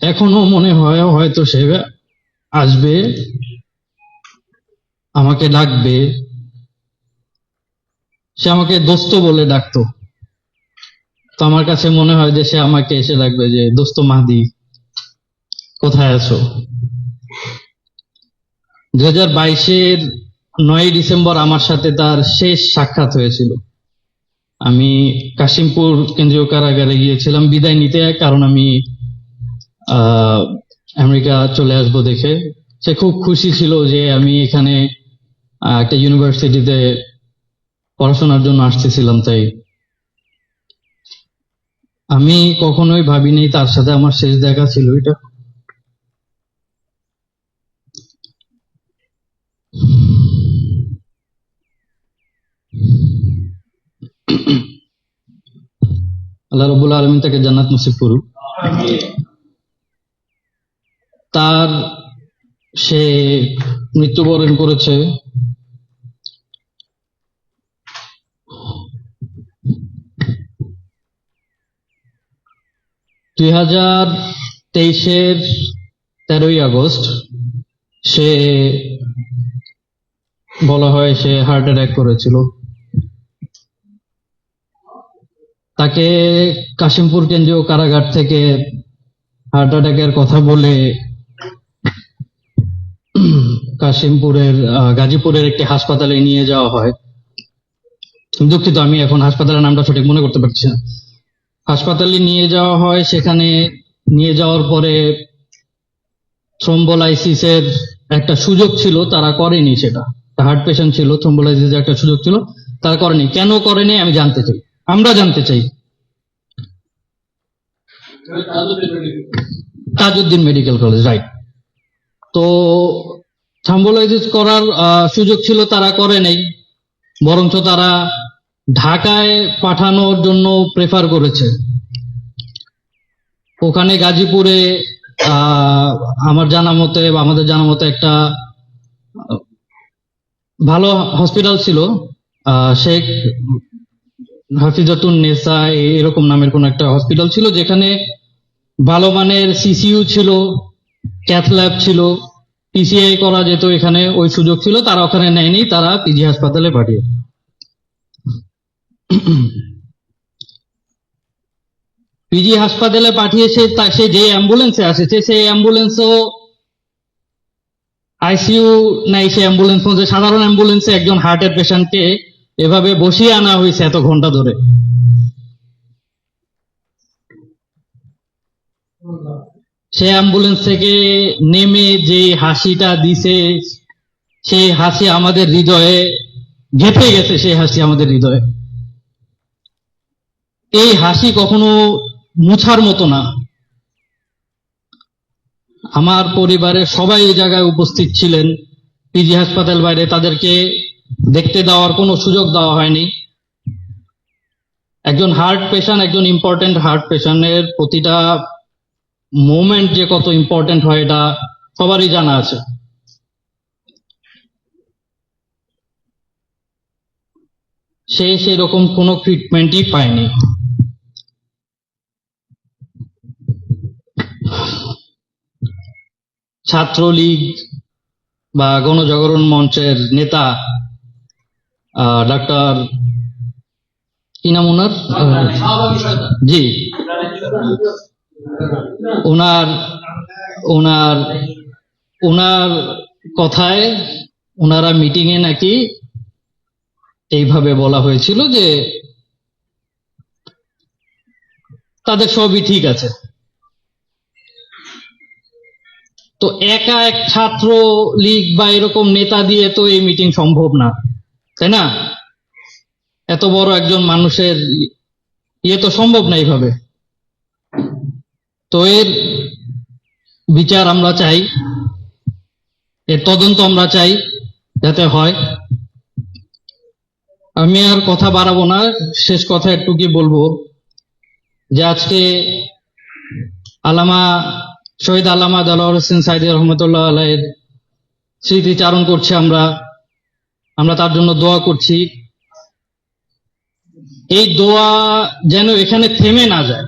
এখনও মনে হয় হয়তো সে আসবে, আমাকে ডাকবে। সে আমাকে দোস্ত বলে ডাকতো। তো আমার কাছে মনে হয় যে সে আমাকে এসে ডাকবে যে, দোস্ত মাহদি, কোথায় আছো? দু হাজার বাইশের নয় ডিসেম্বর আমার সাথে তার শেষ সাক্ষাৎ হয়েছিল। আমি কাশিমপুর কেন্দ্রীয় কারাগারে গিয়েছিলাম, বিদায় নিতে, কারণ আমি আমেরিকা চলে আসব দেখে। সে খুব খুশি ছিল যে আমি এখানে একটা ইউনিভার্সিটিতে পড়াশোনার জন্য আসতেছিলাম তাই। আমি কখনোই ভাবিনি তার সাথে আমার শেষ দেখা ছিল এটা। আল্লাহ রবুল আলমিন তাকে জান্নাত নসিব করুক। তার সে মৃত্যুবরণ করেছে। দুই হাজার তেইশের তেরোই আগস্ট সে বলা হয় সে হার্ট অ্যাটাক করেছিল। তাকে কাশিমপুর কেন্দ্রীয় কারাগার থেকে হার্ট অ্যাটাকের কথা বলে কাশিমপুরের গাজীপুরের একটি হাসপাতালে নিয়ে যাওয়া হয়। দুঃখিত, আমি এখন হাসপাতালের নামটা সঠিক মনে করতে পারছি না। হাসপাতালে নিয়ে যাওয়া হয়, সেখানে নিয়ে যাওয়ার পরে থ্রোম্বোলাইসিসের একটা সুযোগ ছিল, তারা করেনি সেটা। হার্ট পেশেন্ট ছিল, থ্রোম্বোলাইসিসের একটা সুযোগ ছিল, তারা করেনি। কেন করেনি, আমি জানতে চাই। আমরা জানতে চাই। Tajuddin medical college, right. তো থ্রম্বোলাইসিস করার সুযোগ ছিল, তারা করে নেই। বরঞ্চ তারা ঢাকায় পাঠানোর জন্য প্রেফার করেছে। ওখানে গাজীপুরে আমার জানা মতে বা আমাদের জানা মতে একটা ভালো হসপিটাল ছিল। শেখ হাফিজাতুন নেসা এরকম নামের কোন একটা হসপিটাল ছিল, যেখানে ভালো মানের সিসিইউ ছিল। ক্যাথ ল্যাব ছিল পিসিআই করা যেত এখানে, ওই সুযোগ ছিল, তারা ওখানে নেয়নি, তারা পিজি হাসপাতালে পাঠিয়ে পিজি হাসপাতালে পাঠিয়েছে তা- সে যে অ্যাম্বুলেন্সে আসেছে, সেই অ্যাম্বুলেন্সও আইসিইউ নাই সে অ্যাম্বুলেন্স সাধারণ অ্যাম্বুলেন্সে একজন হার্টের পেশেন্টকে এভাবে বসিয়ে আনা হয়েছে এত ঘণ্টা ধরে। সে অ্যাম্বুলেন্স থেকে নেমে যে হাসিটা দিছে, সেই হাসি আমাদের হৃদয়ে গেঁথে গেছে, সেই হাসি আমাদের হৃদয়ে। এই হাসি কখনো মুছার মতো না। আমার পরিবারের সবাই এই জায়গায় উপস্থিত ছিলেন। পিজি হাসপাতাল বাইরে তাদেরকে দেখতে দেওয়ার কোনো সুযোগ দেওয়া হয়নি। একজন হার্ট পেশেন্ট একজন ইম্পর্টেন্ট হার্ট পেশেন্টের প্রতিটা মোমেন্ট যে কত ইম্পর্টেন্ট হয় এটা সবারই জানা আছে। সে সেরকম কোনো ট্রিটমেন্টই পায়নি। ছাত্রলীগ বা গণজাগরণ মঞ্চের নেতা ডাক্তার কি নাম ওনার জি। ওনার ওনার ওনার কথায় ওনারা মিটিং এ নাকি এইভাবে বলা হয়েছিল যে তাদের সবই ঠিক আছে। তো একা এক ছাত্র লীগ বা এরকম নেতা দিয়ে তো এই মিটিং সম্ভব না, তাই না? এত বড় একজন মানুষের ইয়ে তো সম্ভব না এইভাবে। তো এর বিচার আমরা চাই, এর তদন্ত আমরা চাই যাতে হয়। আমি আর কথা বাড়াবো না, শেষ কথা একটু কি বলব যে আজকে আলামা, শহীদ আলামা দালাউর হোসেন সাইদি রহমতুল্লাহ আলাইয়ের স্মৃতিচারণ করছি আমরা। আমরা তার জন্য দোয়া করছি। এই দোয়া যেন এখানে থেমে না যায়।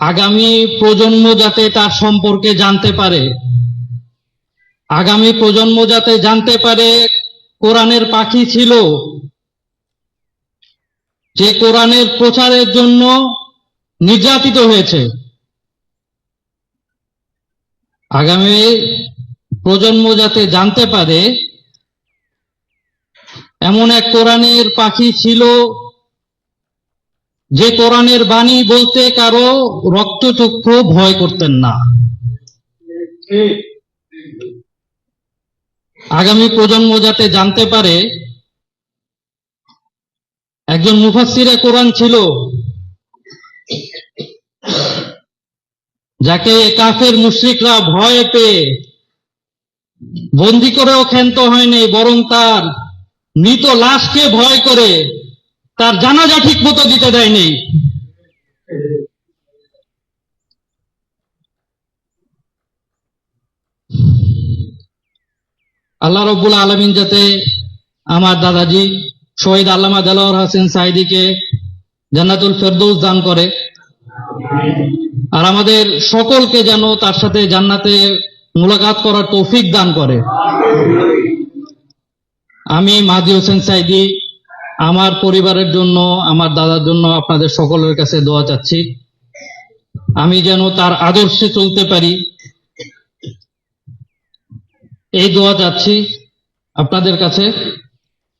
আগামী প্রজন্ম যাতে তার সম্পর্কে জানতে পারে। আগামী প্রজন্ম যাতে জানতে পারে, কোরআনের পাখি ছিল। যে কোরআনের প্রচারের জন্য নির্যাতিত হয়েছে। আগামী প্রজন্ম যাতে জানতে পারে, এমন এক কোরআনের পাখি ছিল যে কোরআনের বাণী বলতে কারও রক্তচক্ষু ভয় করতেন না। আগামী প্রজন্ম যাতে জানতে পারে, একজন মুফাসসিরে কোরআন ছিল, যাকে কাফের মুশরিকরা ভয় পেয়ে বন্দি করেও ক্ষান্ত হয়নি বরং তার মৃত লাশকে ভয় করে তার জানাজা ঠিক মতো দিতে দেয়নি। আল্লাহ রব্বুল আলমিন যাতে আমার দাদাজি শহীদ আল্লামা দেলোয়ার হোসেন সাইদিকে জান্নাতুল ফেরদৌস দান করে আর আমাদের সকলকে যেন তার সাথে জান্নাতে মুলাকাত করার তৌফিক দান করে। আমি মাহাদি হোসেন সাইদি আমার পরিবারের জন্য, আমার দাদার জন্য আপনাদের সকলের কাছে দোয়া চাচ্ছি। আমি যেন তার আদর্শে চলতে পারি। এই দোয়া চাচ্ছি আপনাদের কাছে।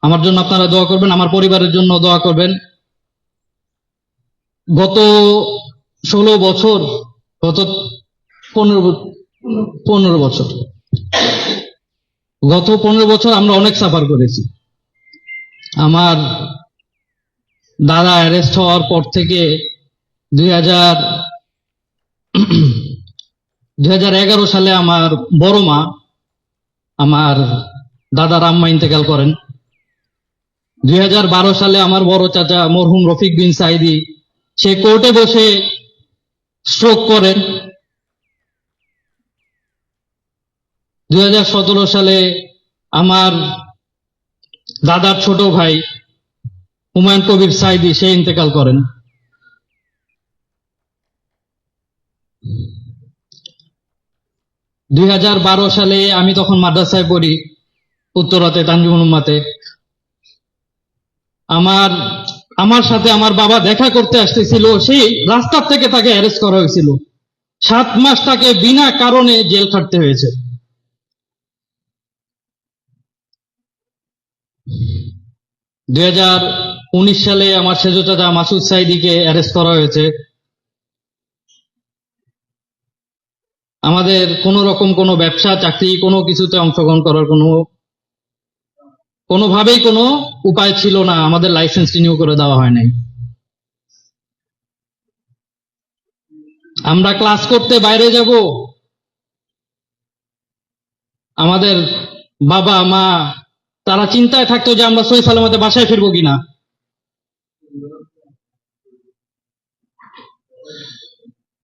আমার জন্য আপনারা দোয়া করবেন, আমার পরিবারের জন্য দোয়া করবেন। গত ষোলো বছর, গত পনেরো পনেরো বছর। গত পনেরো বছর আমরা অনেক সাফার করেছি। আমার দাদা অ্যারেস্ট হওয়ার পর থেকে দুই হাজার সালে আমার বড় মা আমার দাদা রাম্মা ইন্তেকাল করেন। দুই হাজার বারো সালে আমার বড় চাচা মরহুম রফিক বিন সাইদি সে কোর্টে বসে স্ট্রোক করেন। দুই হাজার সতেরো সালে আমার দাদার ছোট ভাই হুমায়ুন কবির সাইদি, সে ইন্তেকাল করেন। দুই সালে আমি তখন মাদ্রাসায় পড়ি, উত্তরাতে, তানজিমুল উম্মাতে। আমার আমার সাথে আমার বাবা দেখা করতে আসতেছিল, সেই রাস্তার থেকে তাকে অ্যারেস্ট করা হয়েছিল। সাত মাস তাকে বিনা কারণে জেল খাটতে হয়েছে। দুই উনিশ সালে আমার সেজ চাচা মাসুদ সাইদিকে অ্যারেস্ট করা হয়েছে। আমাদের কোন রকম কোনো ব্যবসা, চাকরি, কোনো কিছুতে অংশগ্রহণ করার কোনো, কোনোভাবেই কোনো উপায় ছিল না। আমাদের লাইসেন্স রিনিউ করে দেওয়া হয় নাই। আমরা ক্লাস করতে বাইরে যাব। আমাদের বাবা, মা তারা চিন্তায় থাকতো যে আমরা সহি সালামতে বাসায় ফিরবো কিনা।